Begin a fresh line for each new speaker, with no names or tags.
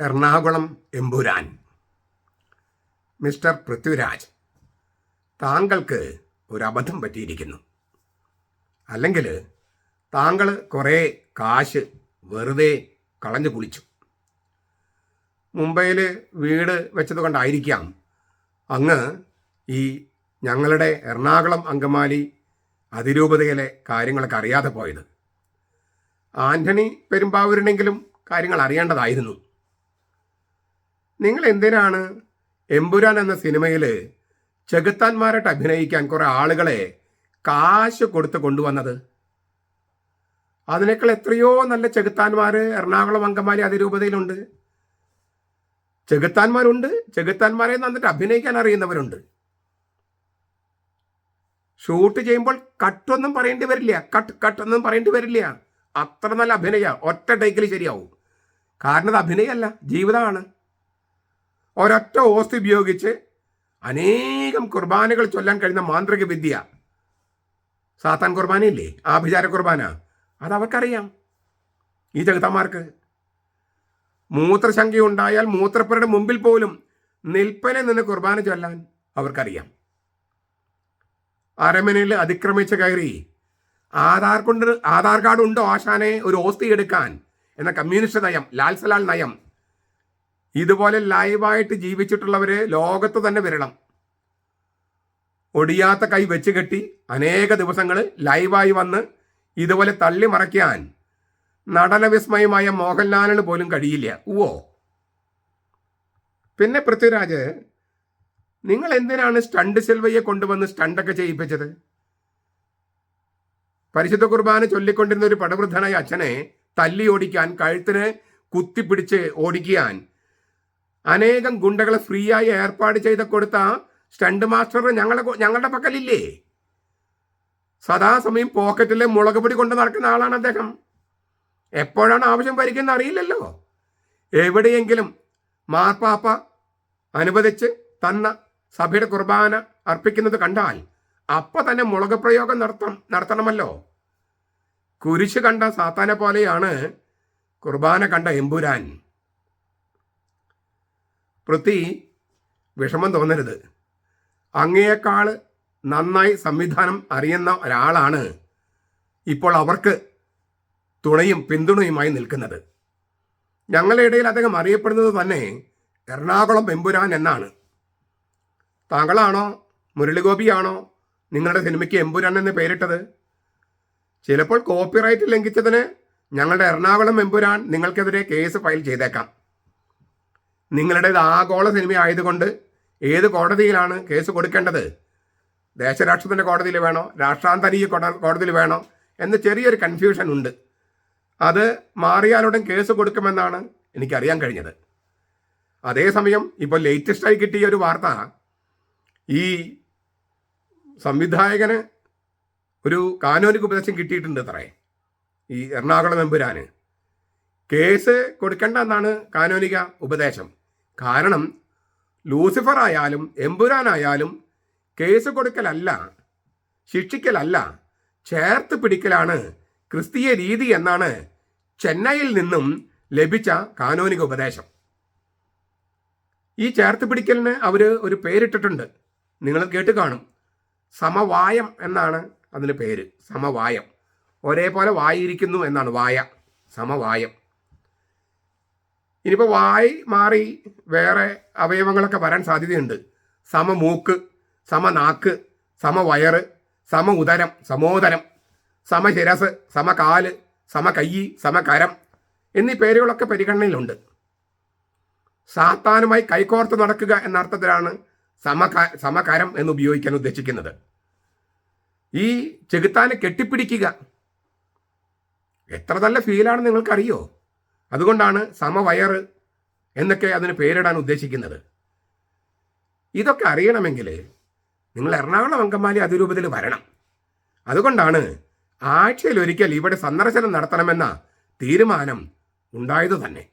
Ernakulam Empuraan. Mister Prithviraj താങ്കൾക്ക് ഒരു അബദ്ധം പറ്റിയിരിക്കുന്നു. അല്ലെങ്കിൽ താങ്കൾ കുറേ കാശ് വെറുതെ കളഞ്ഞു കുളിച്ചു. മുംബൈയിൽ വീട് വെച്ചത് കൊണ്ടായിരിക്കാം അങ്ങ് ഈ ഞങ്ങളുടെ എറണാകുളം അങ്കമാലി അതിരൂപതയിലെ കാര്യങ്ങളൊക്കെ അറിയാതെ പോയത്. ആന്റണി പെരുമ്പാവൂരിനെങ്കിലും കാര്യങ്ങൾ അറിയേണ്ടതായിരുന്നു. നിങ്ങൾ എന്തിനാണ് എമ്പുരാൻ എന്ന സിനിമയിൽ ചെകുത്താന്മാരായിട്ട് അഭിനയിക്കാൻ കുറെ ആളുകളെ കാശ് കൊടുത്ത് കൊണ്ടുവന്നത്? അതിനേക്കാൾ എത്രയോ നല്ല ചെകുത്താന്മാർ എറണാകുളം അങ്കമാലി അതിരൂപതയിലുണ്ട്. ചെകുത്താന്മാരുണ്ട്. ചെകുത്താന്മാരെ നന്നിട്ട് അഭിനയിക്കാൻ അറിയുന്നവരുണ്ട്. ഷൂട്ട് ചെയ്യുമ്പോൾ കട്ടൊന്നും പറയേണ്ടി വരില്ല. കട്ട് കട്ടൊന്നും പറയേണ്ടി വരില്ല. അത്ര നല്ല അഭിനയ. ഒറ്റ ടൈക്കിൽ ശരിയാവും. കാരണം അത് അഭിനയമല്ല ജീവിതമാണ്. ഒരൊറ്റ ഓസ്തി ഉപയോഗിച്ച് അനേകം കുർബാനകൾ ചൊല്ലാൻ കഴിയുന്ന മാന്ത്രിക വിദ്യ. സാത്താൻ കുർബാനയില്ലേ? ആഭിചാര കുർബാന. അത് അവർക്കറിയാം ഈ ചെകുത്തന്മാർക്ക് മൂത്രശങ്ക ഉണ്ടായാൽ മൂത്രപ്പുരയുടെ മുമ്പിൽ പോലും നിൽപ്പനെ നിന്ന് കുർബാന ചൊല്ലാൻ അവർക്കറിയാം. അരമനയിൽ അതിക്രമിച്ച് കയറി ആധാർ കൊണ്ട് ആധാർ കാർഡ് ഉണ്ടോ ആശാനെ? ഒരു ഓസ്തി എടുക്കാൻ എന്ന കമ്മ്യൂണിസ്റ്റ് നയം ലാൽസലാൽ നയം ഇതുപോലെ ലൈവായിട്ട് ജീവിച്ചിട്ടുള്ളവരെ ലോകത്ത് തന്നെ വരണം. ഒടിയാത്ത കൈ വെച്ച് കെട്ടി അനേക ദിവസങ്ങൾ ലൈവായി വന്ന് ഇതുപോലെ തള്ളി മറയ്ക്കാൻ നടനവിസ്മയമായ മോഹൻലാലിന് പോലും കഴിയില്ല. ഓ പിന്നെ പൃഥ്വിരാജ് നിങ്ങൾ എന്തിനാണ് സ്റ്റണ്ട് സെൽവയെ കൊണ്ടുവന്ന് സ്റ്റണ്ടൊക്കെ ചെയ്യിപ്പിച്ചത്? പരിശുദ്ധ കുർബാന ചൊല്ലിക്കൊണ്ടിരുന്ന ഒരു പടവൃദ്ധനായ അച്ഛനെ തല്ലി ഓടിക്കാൻ കഴുത്തിന് കുത്തിപ്പിടിച്ച് ഓടിക്കാൻ അനേകം ഗുണ്ടകളെ ഫ്രീ ആയി ഏർപ്പാട് ചെയ്ത് കൊടുത്ത സ്റ്റണ്ട് മാസ്റ്റർ ഞങ്ങളെ ഞങ്ങളുടെ പക്കലില്ലേ? സദാസമയം പോക്കറ്റിലെ മുളക് പൊടി കൊണ്ട് നടക്കുന്ന ആളാണ് അദ്ദേഹം. എപ്പോഴാണ് ആവശ്യം ഭരിക്കുന്ന അറിയില്ലല്ലോ. എവിടെയെങ്കിലും മാർപ്പാപ്പ അനുവദിച്ച് തന്ന സഭയുടെ കുർബാന അർപ്പിക്കുന്നത് കണ്ടാൽ അപ്പം തന്നെ മുളക് പ്രയോഗം നടത്തണം നടത്തണമല്ലോ. കുരിശ് കണ്ട സാത്താനെ പോലെയാണ് കുർബാന കണ്ട എമ്പുരാൻ. പൃഥ്വി വിഷമം തോന്നരുത്. അങ്ങയേക്കാൾ നന്നായി സംവിധാനം അറിയുന്ന ഒരാളാണ് ഇപ്പോൾ അവർക്ക് തുണയും പിന്തുണയുമായി നിൽക്കുന്നത്. ഞങ്ങളുടെ ഇടയിൽ അദ്ദേഹം അറിയപ്പെടുന്നത് തന്നെ എറണാകുളം എമ്പുരാൻ എന്നാണ്. താങ്കളാണോ മുരളിഗോപിയാണോ നിങ്ങളുടെ സിനിമയ്ക്ക് എമ്പുരാൻ എന്ന് പേരിട്ടത്? ചിലപ്പോൾ കോപ്പിറൈറ്റ് ലംഘിച്ചതിന് ഞങ്ങളുടെ എറണാകുളം എമ്പുരാൻ നിങ്ങൾക്കെതിരെ കേസ് ഫയൽ ചെയ്തേക്കാം. നിങ്ങളുടേത് ആഗോള സിനിമ ആയതുകൊണ്ട് ഏത് കോടതിയിലാണ് കേസ് കൊടുക്കേണ്ടത്? ദേശരാഷ്ട്രത്തിന്റെ കോടതിയിൽ വേണോ? രാഷ്ട്രാന്തരീയ കോടതിയിൽ വേണോ? എന്ന് ചെറിയൊരു കൺഫ്യൂഷൻ ഉണ്ട്. അത് മാറിയാലുടൻ കേസ് കൊടുക്കുമെന്നാണ് എനിക്കറിയാൻ കഴിഞ്ഞത്. അതേസമയം ഇപ്പോൾ ലേറ്റസ്റ്റായി കിട്ടിയ ഒരു വാർത്ത ഈ സംവിധായകന് ഒരു കാനോനിക് ഉപദേശം കിട്ടിയിട്ടുണ്ട് അത്രേ. ഈ എറണാകുളം എമ്പുരാന്. കേസ് കൊടുക്കേണ്ട എന്നാണ് കാനോനിക ഉപദേശം. കാരണം ലൂസിഫർ ആയാലും എമ്പുരാനായാലും കേസ് കൊടുക്കലല്ല ശിക്ഷിക്കലല്ല ചേർത്ത് പിടിക്കലാണ് ക്രിസ്തീയ രീതി എന്നാണ് ചെന്നൈയിൽ നിന്നും ലഭിച്ച കാനോനിക ഉപദേശം. ഈ ചേർത്ത് പിടിക്കലിന് അവർ ഒരു പേരിട്ടിട്ടുണ്ട്. നിങ്ങൾ കേട്ട് കാണും. സമവായം എന്നാണ് അതിന് പേര്. സമവായം. ഒരേപോലെ വായിരിക്കുന്നു എന്നാണ് വായ. സമവായം. ഇനിയിപ്പോൾ വായി മാറി വേറെ അവയവങ്ങളൊക്കെ വരാൻ സാധ്യതയുണ്ട്. സമ മൂക്ക് സമ നാക്ക് സമ വയറ് സമ ഉദരം സമോദരം സമശിരസ് കൈ സമ കരം എന്നീ പേരുകളൊക്കെ പരിഗണനയിലുണ്ട്. സാത്താനുമായി കൈകോർത്ത് നടക്കുക എന്ന അർത്ഥത്തിലാണ് സമക സമകരം എന്ന് ഉപയോഗിക്കാൻ ഉദ്ദേശിക്കുന്നത്. ഈ ചെകുത്താനെ കെട്ടിപ്പിടിക്കുക എത്ര നല്ല ഫീലാണ് നിങ്ങൾക്കറിയോ? അതുകൊണ്ടാണ് സമവയർ എന്നൊക്കെ അതിന് പേരിടാൻ ഉദ്ദേശിക്കുന്നത്. ഇതൊക്കെ അറിയണമെങ്കിൽ നിങ്ങൾ എറണാകുളം അങ്കമാലി അതിരൂപത്തിൽ വരണം. അതുകൊണ്ടാണ് ആഴ്ചയിൽ ഒരിക്കൽ ഇവിടെ സന്ദർശനം നടത്തണമെന്ന തീരുമാനം ഉണ്ടായത് തന്നെ.